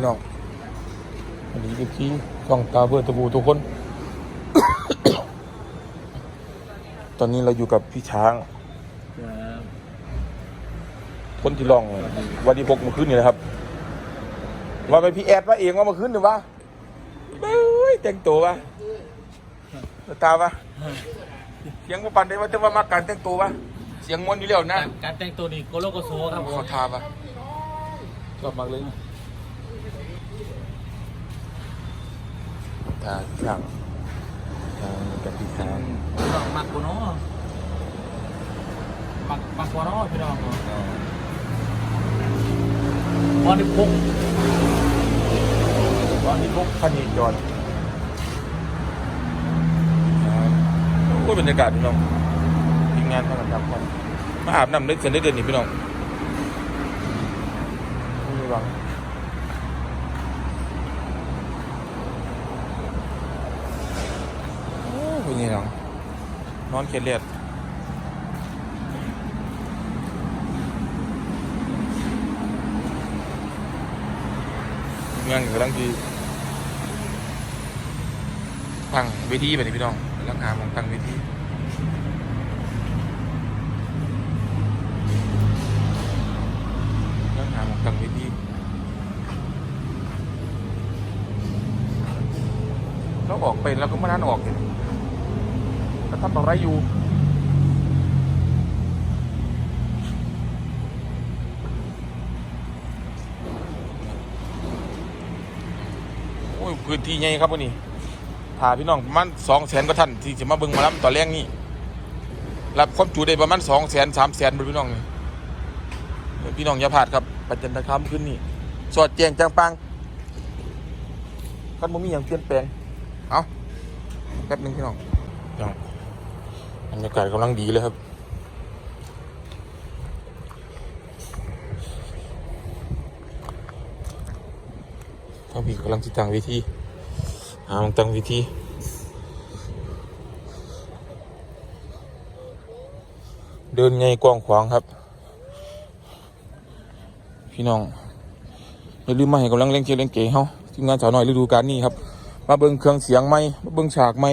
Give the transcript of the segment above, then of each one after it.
พี่น้องอันนี้คือที่ช่องตาเบอร์ตะบูทุกคน ตอนนี้เราอยู่กับพี่ช้าง คนที่ลองวันที่พกเมาขึ้นนี่นะครับ ว่าไปพี่แอดมาเองว่ามาขึ้นหรือวะเบ้ยแต่งตัววะตาวะเสียงมาปั่นได้ว่าจะว่ามาการแต่งตัววะเสียงมวนอยู่แล้วนะ การแต่งตัวนี่โกโลโกโซครับผมขอทาปะชอบมากเลย ทาช่างทางกับพี่ช้างมักโกโนมักมักโกโนพี่น้องพอได้พกตอนนี้พวกพันยีจรโอ้ยบรรยากาศพี่น้องทีมงานทำงานทำกันมาอาบน้ำได้เสร็จได้เดือนนี้พี่น้องไม่มีหวังโอ้ยเป็ นไงน้องนอนเครียดเลียดงานกำลังดีตั้งเวทีแบบนี้พี่น้องกำลังหาหมองตั้งเวทีกำลังหาหมองตั้งเวทีเราออกไปแล้วก็ไม่นานออกเลย แล้วทำอะไรอยู่โอ้ยพื้นที่ใหญ่ครับวันนี้ถ้าพี่น้องประมาณสองแสนกว่าท่านที่จะมาเบิ่งมาล้ำต่อแรงนี่รับความจุได้ประมาณสองแสนสามแสนพี่น้องนี่พี่น้องอย่าพลาดครับประจันตคามขึ้นนี่สอดแจงจังปังคันบ่มีอย่างเปลี่ยนแปลง เอาแป๊บหนึงพี่น้องพี่น้อง บรรยากาศกำลังดีเลยครับทางพี่กำลังติดตั้งวิธีหาองตั้งวิธีเดินไงกว้างขวางครับ พี่น้องอย่าลืมมาให้กำลังเล่นเชียร์เล่นเก๋เฮาทีมงานสาวน้อยฤดูกาลนี้ครับ มาเบิ่งเครื่องเสียงใหมมาเบิ่งฉากใหม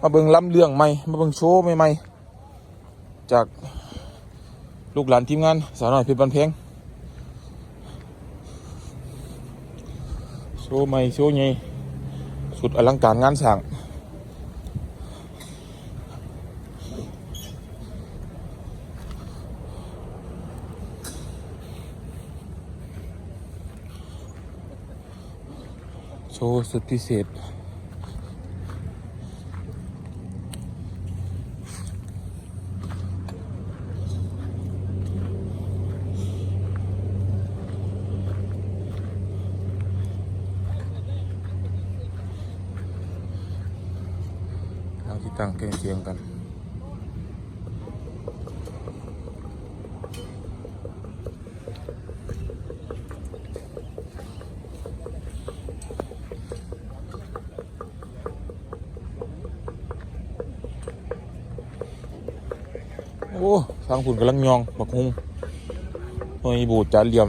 มาเบิ่งล้ำเรื่องใหม่ มาเบิ่งโชว์ใหม่ๆจากลูกหลานทีมงานสาวน้อยเพชรบันเพงโชว์ใหม่โชว์ใหญ่สุดอลังการงานสร้างโชว์สุดพิเศษ ตั้งเครื่องเสียงกันโอ้ทางฝุ่นกำลังยองบักฮุงโอ้ยบูดจานเหลี่ยม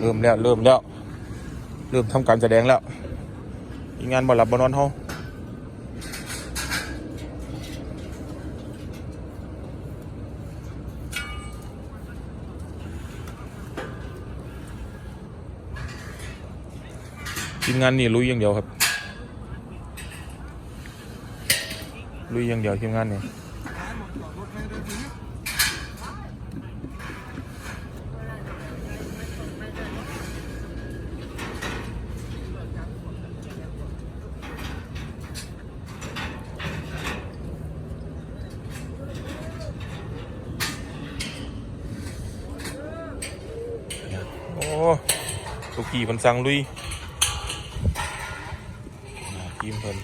เริ่มแล้วเริ่มแล้ว เริ่มทำการแสดงแล้วอีงานบ่หลับบ่นอนเฮาทีมงานนี่ลุยอย่างเดียวครับ ลุยอย่างเดียวทีมงานนี่ ลูกพี่เพิ่นสั่งลุยหน้าทีมเพิ่น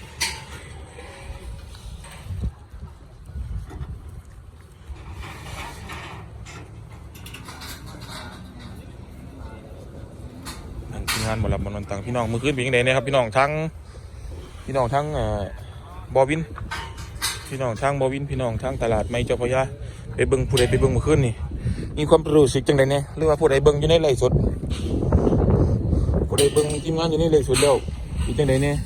ทางทีมงานหมอลำบอลนต่างพี่น้องมือขึ้นเป็นยังไงเนี่ครับพี่น้องทั้งพี่น้องทั้งเอ่อบอวิน พี่น้องทั้งบอวิน พี่น้องทั้งตลาดไม่เจ้าพระยาไปเบิ้งผู้ใดไปเบิ้งมือขึ้นนี่มีความรู้สึกจังไดเนี่ยหรือว่าผู้ใดเบิ้งอยู่ในไลฟ์สด ผู้เบิ้งทีมงานอยู่ในไลฟ์สดแล้วเป็นจังไดเนี่ย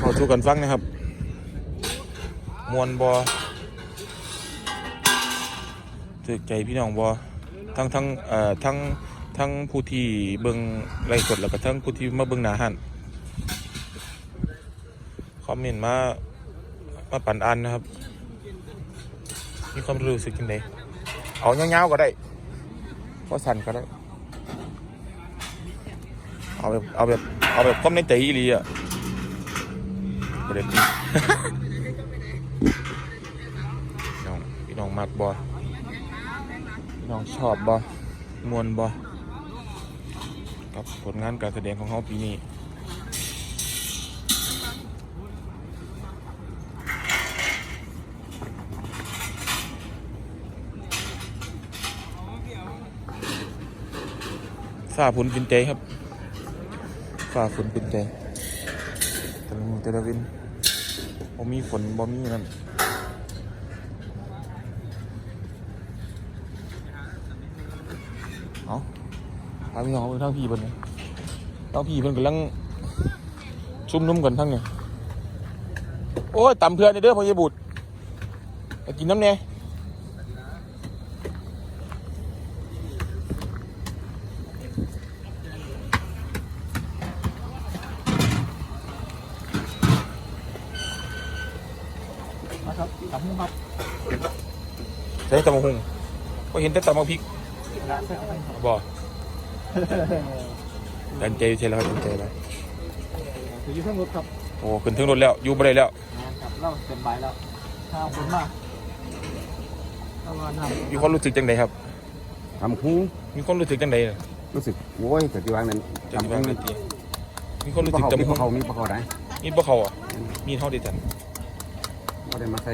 ขอสู้กันฟังนะครับ มวนบอถึกใจพี่น้องบอทั้งทั้งเอ่อทั้งทั้งผู้ที่เบิ่งไลฟ์สดแล้วก็ทั้งผู้ที่มาเบิ่งหน้าหันคอมเมนต์มามาปั่นอันนะครับ มีความรู้สึกจังไดเอาเงาวๆก็ได้ก็สั่นก็ได้ เอาแบบเอาแบบเอาแบบความในใจอีหลีอะประเด็นพี่น้องพี่น้องมากบอพี่น้องชอบบอมวนบอกับผลงานการแสดงของเขาปีนี้ฝ่าฝนเป็นใจครับ ฝ่าฝนเป็นใจแต่ละมือแต่ละวินบ่มีฝนบ่มีนั่นเอาพาพี่น้องไปทางพี่เพิ่นทางพี่เพิ่นกำลังชุ่มนุ่มกันทั้งเนี่ยโอ้ยต่ำเพื่อนเด้อพ่อเยบุตรกินน้ำเนี่ย นะครับตับหมูครับ ใช้ตำมะฮุงก็เห็นแต่ตำมะพริกร้านเส้นอะไรครับบ่ดันใจใช่แล้วดันใจแล้วถืออยู่เครื่องรถครับโอ้ขึ้นถึงรถแล้วอยู่บ่ได้แล้วนะครับเล่าเต็มใบแล้วข้าวคุณมากเอามาทำมีความรู้สึกจังไดครับทำคุ้งมีความรู้สึกจังไดน่ะรู้สึกโอ้ยแต่ที่วางนั้นจังทำว่าคุ้งไงนี่ตีมีความรู้ปสึลากเขาจำมีมีปลาเขามีปลาเขาได้มีบ่เขาอะมีเท่าเดียวกันไม่ได้มาใส่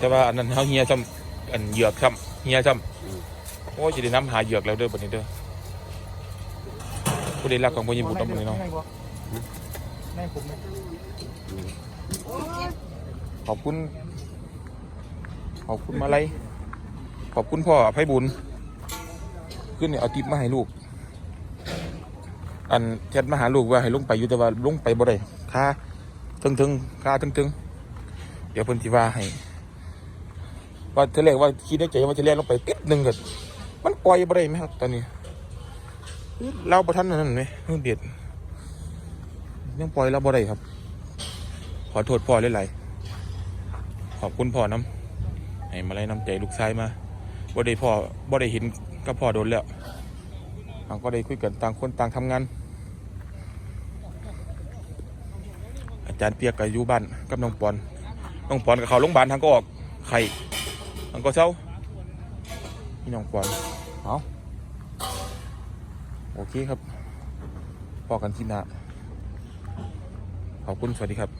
แต่ว่าอันนั้นเฮาเฮียซ้ำอันเหยือกซ้ำเฮียซ้ำโอ้ยจะได้น้ำหาเหยือกแล้วเด้อบัดนี้เด้อผู้ใดรักของพ่อยิบุตรต้องมือนี้เนาะแม่ผมไหมขอบคุณ ขอบคุณมาลัยขอบคุณพ่อไพบุญขึ้นเนี่ยเอาติปมาให้ลูก อันแชทมาหาลูกว่าให้ลงไปอยู่แต่ว่าลงไปบ่ได้ค่าถึงถึงๆค่าถึงถึงๆเดี๋ยวเพิ่นสิว่าให้ ว่าเธอเรียกว่าคิดในใจว่าจะเรียกลงไปติดหนึ่งก็มันปล่อยบ่ได้ไหมครับตอนนี้เราประทันนั่นไหมเรื่องเด็ดยังปล่อยเราบ่ได้ครับ ขอโทษพ่อหลายๆขอบคุณพ่อน้ำให้มาไล่น้ำใจลูกชายมาบ่ได้พ่อบ่ได้เห็นกับพ่อโดนแล้วเราก็ได้คุยกันต่างคนต่างทำงานอาจารย์เปียกกับยูบ้านกับน้องปอน น้องปอนกับเขาโรงพยาบาลทางก็ออกไข่ มันก็เศร้าพี่น้องปอนเอาโอเคครับพอกันที่หน้าขอบคุณ สวัสดีครับ